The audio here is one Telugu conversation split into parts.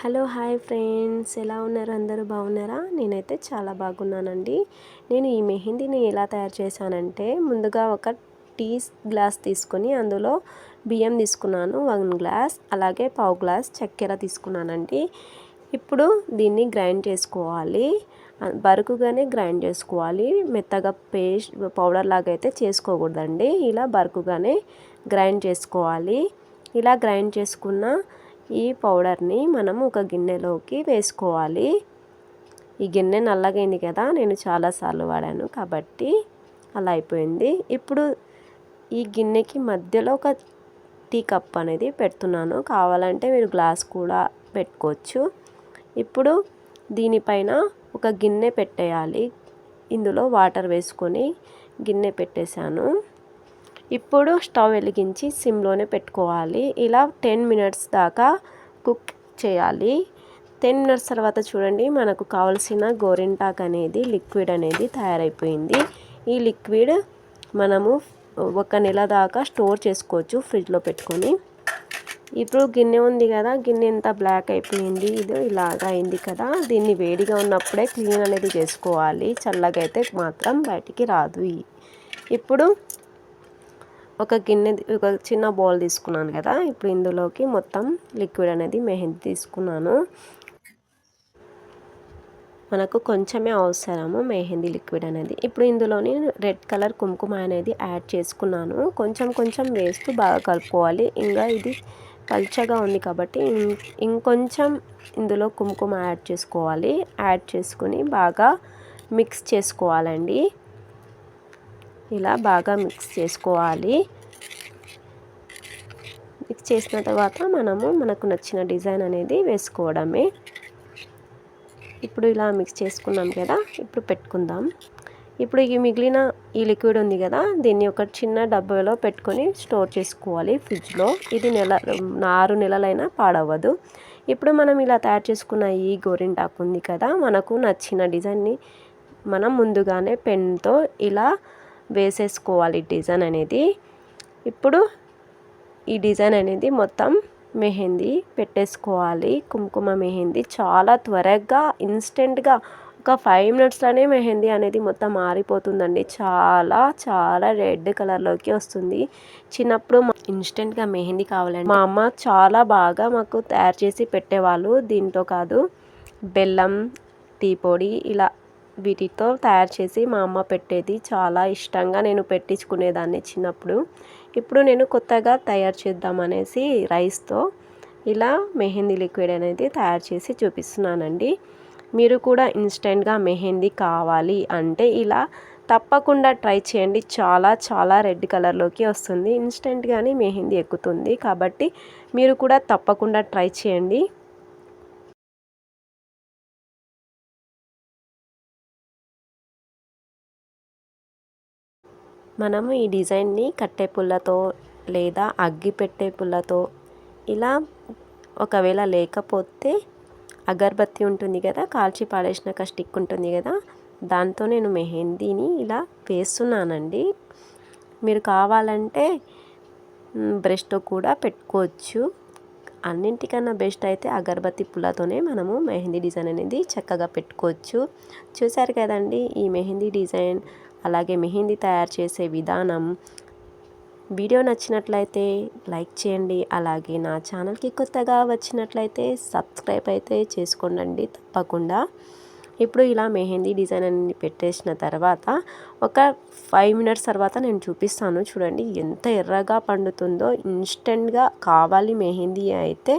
Hello hi friends. ఎలా ఉన్నారు? అందరూ బాగున్నారా? నేనైతే చాలా బాగున్నానండి. నేను ఈ మెహందీని ఎలా తయారు చేశానంటే ముందుగా ఒక టీ గ్లాస్ తీసుకొని అందులో బియ్యం తీసుకున్నాను వన్ గ్లాస్ అలాగే పావు గ్లాస్ చక్కెర తీసుకున్నానండి. ఇప్పుడు దీన్ని గ్రైండ్ చేసుకోవాలి. బరుకుగానే గ్రైండ్ చేసుకోవాలి. మెత్తగా పేస్ట్ పౌడర్ లాగా అయితే చేసుకోకూడదండి. ఇలా బరుకుగానే గ్రైండ్ చేసుకోవాలి. ఇలా గ్రైండ్ చేసుకున్న ఈ పౌడర్ని మనం ఒక గిన్నెలోకి వేసుకోవాలి. ఈ గిన్నె నల్లగైంది కదా నేను చాలాసార్లు వాడాను కాబట్టి అలా అయిపోయింది. ఇప్పుడు ఈ గిన్నెకి మధ్యలో ఒక టీ కప్ అనేది పెడుతున్నాను. కావాలంటే మీరు గ్లాస్ కూడా పెట్టుకోవచ్చు. ఇప్పుడు దీనిపైన ఒక గిన్నె పెట్టేయాలి. ఇందులో వాటర్ వేసుకొని గిన్నె పెట్టేశాను. ఇప్పుడు స్టవ్ వెలిగించి సిమ్లోనే పెట్టుకోవాలి. ఇలా టెన్ మినిట్స్ దాకా కుక్ చేయాలి. టెన్ మినిట్స్ తర్వాత చూడండి మనకు కావలసిన గోరింటాక్ అనేది లిక్విడ్ అనేది తయారైపోయింది. ఈ లిక్విడ్ మనము ఒక నెల దాకా స్టోర్ చేసుకోవచ్చు ఫ్రిడ్జ్లో పెట్టుకొని. ఇప్పుడు గిన్నె ఉంది కదా గిన్నె ఎంత బ్లాక్ అయిపోయింది ఇది ఇలాగా అయింది కదా. దీన్ని వేడిగా ఉన్నప్పుడే క్లీన్ అనేది చేసుకోవాలి. చల్లగా అయితే మాత్రం బయటికి రాదు. ఇప్పుడు ఒక గిన్నె ఒక చిన్న బౌల్ తీసుకున్నాను కదా. ఇప్పుడు ఇందులోకి మొత్తం లిక్విడ్ అనేది మెహందీ తీసుకున్నాను. మనకు కొంచెమే అవసరము మెహందీ లిక్విడ్ అనేది. ఇప్పుడు ఇందులోని రెడ్ కలర్ కుంకుమ అనేది యాడ్ చేసుకున్నాను. కొంచెం కొంచెం వేస్తూ బాగా కలుపుకోవాలి. ఇంకా ఇది పల్చగా ఉంది కాబట్టి ఇంకొంచెం ఇందులో కుంకుమ యాడ్ చేసుకోవాలి. యాడ్ చేసుకుని బాగా మిక్స్ చేసుకోవాలండి. ఇలా బాగా మిక్స్ చేసుకోవాలి. మిక్స్ చేసిన తర్వాత మనము మనకు నచ్చిన డిజైన్ అనేది వేసుకోవడమే. ఇప్పుడు ఇలా మిక్స్ చేసుకున్నాం కదా ఇప్పుడు పెట్టుకుందాం. ఇప్పుడు ఈ మిగిలిన ఈ లిక్విడ్ ఉంది కదా దీన్ని ఒక చిన్న డబ్బాలో పెట్టుకొని స్టోర్ చేసుకోవాలి ఫ్రిడ్జ్లో. ఇది నెల ఆరు నెలలైనా పాడవదు ఇప్పుడు మనం ఇలా తయారు చేసుకున్న ఈ గోరింటాకు ఉంది కదా మనకు నచ్చిన డిజైన్ని మనం ముందుగానే పెన్తో ఇలా వేసేసుకోవాలి డిజైన్ అనేది. ఇప్పుడు ఈ డిజైన్ అనేది మొత్తం మెహందీ పెట్టేసుకోవాలి. కుంకుమ మెహందీ చాలా త్వరగా ఇన్స్టెంట్గా ఒక ఫైవ్ మినిట్స్లోనే మెహందీ అనేది మొత్తం మారిపోతుందండి. చాలా చాలా రెడ్ కలర్లోకి వస్తుంది. చిన్నప్పుడు ఇన్స్టెంట్గా మెహందీ కావాలండి మా అమ్మ చాలా బాగా మాకు తయారు చేసి పెట్టేవాళ్ళు. దీంతో కాదు బెల్లం టీ పొడి ఇలా వీటితో తయారు చేసి మా అమ్మ పెట్టేది చాలా ఇష్టంగా నేను పెట్టించుకునేదాన్ని చిన్నప్పుడు. ఇప్పుడు నేను కొత్తగా తయారు చేద్దామనేసి రైస్తో ఇలా మెహందీ లిక్విడ్ అనేది తయారు చేసి చూపిస్తున్నానండి. మీరు కూడా ఇన్స్టెంట్గా మెహందీ కావాలి అంటే ఇలా తప్పకుండా ట్రై చేయండి. చాలా చాలా రెడ్ కలర్లోకి వస్తుంది. ఇన్స్టెంట్గానే మెహందీ ఎక్కుతుంది కాబట్టి మీరు కూడా తప్పకుండా ట్రై చేయండి. మనము ఈ డిజైన్ని కట్టె పుల్లతో లేదా అగ్గి పెట్టే పుల్లతో ఇలా ఒకవేళ లేకపోతే అగరబత్తి ఉంటుంది కదా కాల్చి పాడేసిన స్టిక్ ఉంటుంది కదా దాంతో నేను మెహందీని ఇలా వేస్తున్నానండి. మీరు కావాలంటే బ్రష్తో కూడా పెట్టుకోవచ్చు. అన్నింటికన్నా బెస్ట్ అయితే అగరబత్తి పుల్లతోనే మనము మెహందీ డిజైన్ అనేది చక్కగా పెట్టుకోవచ్చు. చూసారు కదండి ఈ మెహందీ డిజైన్ అలాగే మెహందీ తయారు చేసే విధానం. వీడియో నచ్చినట్లయితే లైక్ చేయండి. అలాగే నా ఛానల్కి కొత్తగా వచ్చినట్లయితే సబ్స్క్రైబ్ అయితే చేసుకోండి తప్పకుండా. ఇప్పుడు ఇలా మెహందీ డిజైన్ అన్ని పెట్టేసిన తర్వాత ఒక ఫైవ్ మినిట్స్ తర్వాత నేను చూపిస్తాను. చూడండి ఎంత ఎర్రగా పండుతుందో. ఇన్స్టెంట్గా కావాలి మెహందీ అయితే.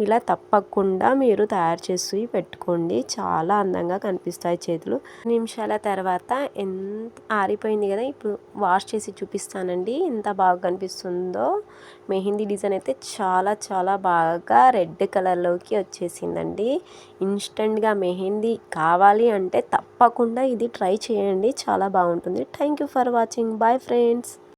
ఇలా తప్పకుండా మీరు తయారు చేసి పెట్టుకోండి. చాలా అందంగా కనిపిస్తాయి చేతులు. నిమిషాల తర్వాత ఎంత ఆరిపోయింది కదా ఇప్పుడు వాష్ చేసి చూపిస్తానండి. ఎంత బాగా కనిపిస్తుందో. మెహందీ డిజైన్ అయితే చాలా చాలా బాగా రెడ్ కలర్లోకి వచ్చేసిందండి. ఇన్స్టెంట్గా మెహందీ కావాలి అంటే తప్పకుండా ఇది ట్రై చేయండి. చాలా బాగుంటుంది. Thank you for watching. Bye friends.